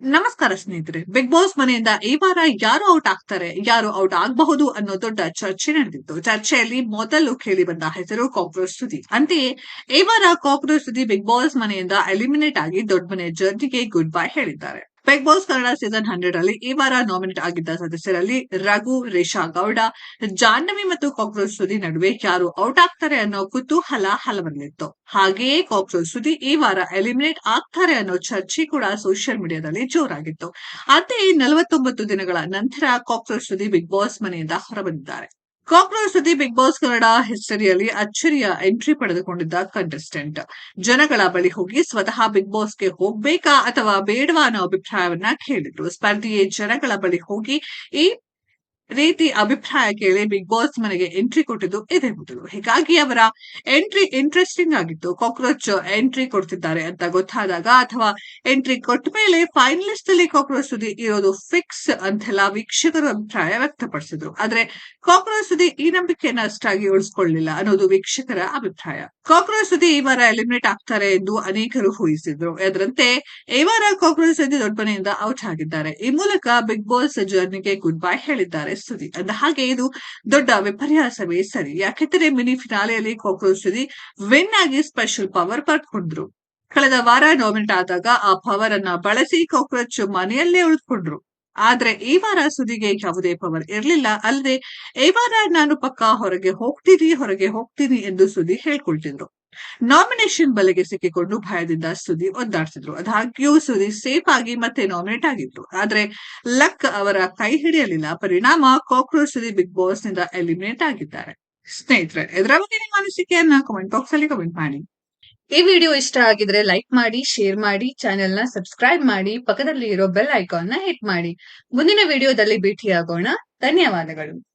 ನಮಸ್ಕಾರ ಸ್ನೇಹಿತರೆ big Boss ಮನೆಯಿಂದ ಈ ವಾರ ಯಾರು ಔಟ್ ಆಗ್ತಾರೆ, ಯಾರು ಔಟ್ ಆಗಬಹುದು ಅನ್ನೋ ದೊಡ್ಡ ಚರ್ಚೆ ನಡೆದಿತ್ತು. ಚರ್ಚೆಯಲ್ಲಿ ಮೊದಲು ಕೇಳಿ ಬಂದ ಹೆಸರು ಕಾಕ್ರೋಚ್ ಸುದಿ ಅಂತೆಯೇ, ಈ ವಾರ ಕಾಕ್ರೋಚ್ ಸುದಿ ಬಿಗ್ ಬಾಸ್ ಮನೆಯಿಂದ ಎಲಿಮಿನೇಟ್ ಆಗಿ ದೊಡ್ಡ ಮನೆ ಜರ್ನಿಗೆ ಗುಡ್ ಬೈ ಹೇಳಿದ್ದಾರೆ. Bigg Boss Kannada season hundred ಅಲ್ಲಿ ಈ ವಾರ ನಾಮಿನೇಟ್ ಆಗಿದ್ದ ಸದಸ್ಯರಲ್ಲಿ ರಘು, ರೇಷಾ ಗೌಡ, ಜಾಹ್ನವಿ ಮತ್ತು ಕಾಕ್ರೋಚ್ ಸುದಿ ನಡುವೆ ಯಾರು ಔಟ್ ಆಗ್ತಾರೆ ಅನ್ನೋ ಕುತೂಹಲ ಹಲವರಲ್ಲಿತ್ತು. ಹಾಗೆಯೇ ಕಾಕ್ರೋಚ್ ಸುದಿ ಈ ವಾರ ಎಲಿಮಿನೇಟ್ ಆಗ್ತಾರೆ ಅನ್ನೋ ಚರ್ಚೆ ಕೂಡ ಸೋಷಿಯಲ್ ಮೀಡಿಯಾದಲ್ಲಿ ಜೋರಾಗಿತ್ತು. ಅಂತೆಯೇ ನಲವತ್ತೊಂಬತ್ತು ದಿನಗಳ ನಂತರ ಕಾಕ್ರೋಚ್ ಸುದಿ ಬಿಗ್ ಬಾಸ್ ಮನೆಯಿಂದ ಹೊರಬಂದಿದ್ದಾರೆ. Cockroach Sudhi Bigg Boss Kannada ಹಿಸ್ಟರಿಯಲ್ಲಿ ಅಚ್ಚರಿಯ ಎಂಟ್ರಿ ಪಡೆದುಕೊಂಡಿದ್ದ ಕಂಟೆಸ್ಟೆಂಟ್ ಜನಗಳ ಬಳಿ ಹೋಗಿ ಸ್ವತಃ ಬಿಗ್ ಬಾಸ್ಗೆ ಹೋಗ್ಬೇಕಾ ಅಥವಾ ಬೇಡವಾ ಅನ್ನೋ ಅಭಿಪ್ರಾಯವನ್ನ ಕೇಳಿದ್ರು. ಸ್ಪರ್ಧಿಯೇ ಜನಗಳ ಬಳಿ ಹೋಗಿ ಈ ರೀತಿ ಅಭಿಪ್ರಾಯ ಕೇಳಿ ಬಿಗ್ ಬಾಸ್ ಮನೆಗೆ ಎಂಟ್ರಿ ಕೊಟ್ಟಿದ್ದು ಇದೇ ಮೊದಲು. ಹೀಗಾಗಿ ಅವರ ಎಂಟ್ರಿ ಇಂಟ್ರೆಸ್ಟಿಂಗ್ ಆಗಿತ್ತು. ಕಾಕ್ರೋಚ್ ಎಂಟ್ರಿ ಕೊಡ್ತಿದ್ದಾರೆ ಅಂತ ಗೊತ್ತಾದಾಗ ಅಥವಾ ಎಂಟ್ರಿ ಕೊಟ್ಟ ಮೇಲೆ ಫೈನಲಿಸ್ಟ್ ಅಲ್ಲಿ ಕಾಕ್ರೋಚ್ ಸುದ್ದಿ ಇರೋದು ಫಿಕ್ಸ್ ಅಂತೆಲ್ಲ ವೀಕ್ಷಕರು ಅಭಿಪ್ರಾಯ ವ್ಯಕ್ತಪಡಿಸಿದ್ರು. ಆದ್ರೆ ಕಾಕ್ರೋಚ್ ಸುದ್ದಿ ಈ ನಂಬಿಕೆಯನ್ನ ಅಷ್ಟಾಗಿ ಉಳಿಸ್ಕೊಳ್ಳಿಲ್ಲ ಅನ್ನೋದು ವೀಕ್ಷಕರ ಅಭಿಪ್ರಾಯ. ಕಾಕ್ರೋಚ್ ಸುದ್ದಿ ಈ ವಾರ ಎಲಿಮಿನೇಟ್ ಆಗ್ತಾರೆ ಎಂದು ಅನೇಕರು ಊಹಿಸಿದ್ರು. ಅದರಂತೆ ಈ ವಾರ ಕಾಕ್ರೋಚ್ ಸುದ್ದಿ ದೊಡ್ಡಮನೆಯಿಂದ ಔಟ್ ಆಗಿದ್ದಾರೆ. ಈ ಮೂಲಕ ಬಿಗ್ ಬಾಸ್ ಜರ್ನಿಗೆ ಗುಡ್ ಬೈ ಹೇಳಿದ್ದಾರೆ. ಸುದ್ದಿ ಅಂದ ಹಾಗೆ ಇದು ದೊಡ್ಡ ವಿಪರ್ಯಾಸವೇ ಸರಿ. ಯಾಕೆಂದರೆ ಮಿನಿ ಫಿನಾಲೆಯಲ್ಲಿ ಕಾಕ್ರೋಚ್ ಸುದ್ದಿ ವಿನ್ ಆಗಿ ಸ್ಪೆಷಲ್ ಪವರ್ ಪಡ್ಕೊಂಡ್ರು. ಕಳೆದ ವಾರ ನಾಮಿನೇಟ್ ಆದಾಗ ಆ ಪವರ್ ಅನ್ನ ಬಳಸಿ ಕಾಕ್ರೋಚ್ ಮನೆಯಲ್ಲೇ ಉಳಿದುಕೊಂಡ್ರು. ಆದ್ರೆ ಈ ವಾರ ಸುದಿಗೆ ಯಾವುದೇ ಪವರ್ ಇರಲಿಲ್ಲ. ಅಲ್ಲದೆ ಈ ವಾರ ನಾನು ಪಕ್ಕ ಹೊರಗೆ ಹೋಗ್ತೀನಿ ಹೊರಗೆ ಹೋಗ್ತೀನಿ ಎಂದು ಸುದಿ ಹೇಳ್ಕೊಳ್ತಿದ್ರು. ನಾಮಿನೇಷನ್ ಬಲೆಗೆ ಸಿಕ್ಕಿಕೊಂಡು ಭಯದಿಂದ ಸುದೀಪ್ ಒದ್ದಾಡ್ತಿದ್ರು. ಅದಾಗ್ಯೂ ಸುದೀಪ್ ಸೇಫ್ ಆಗಿ ಮತ್ತೆ ನಾಮಿನೇಟ್ ಆಗಿದ್ರು. ಆದ್ರೆ ಲಕ್ ಅವರ ಕೈ ಹಿಡಿಯಲಿಲ್ಲ. ಪರಿಣಾಮ ಕಾಕ್ರೋಚ್ ಸುದೀಪ್ ಬಿಗ್ ಬಾಸ್ನಿಂದ ಎಲಿಮಿನೇಟ್ ಆಗಿದ್ದಾರೆ. ಸ್ನೇಹಿತರೆ, ಇದರ ಬಗ್ಗೆ ನಿಮ್ಮ ಅನಿಸಿಕೆಯನ್ನ ಕಮೆಂಟ್ ಬಾಕ್ಸ್ ಅಲ್ಲಿ ಕಮೆಂಟ್ ಮಾಡಿ. ಈ ವಿಡಿಯೋ ಇಷ್ಟ ಆಗಿದ್ರೆ ಲೈಕ್ ಮಾಡಿ ಶೇರ್ ಮಾಡಿ ಚಾನೆಲ್ನ ಸಬ್ಸ್ಕ್ರೈಬ್ ಮಾಡಿ ಪಕ್ಕದಲ್ಲಿ ಇರೋ ಬೆಲ್ ಐಕಾನ್ನ ಹಿಟ್ ಮಾಡಿ. ಮುಂದಿನ ವಿಡಿಯೋದಲ್ಲಿ ಭೇಟಿಯಾಗೋಣ. ಧನ್ಯವಾದಗಳು.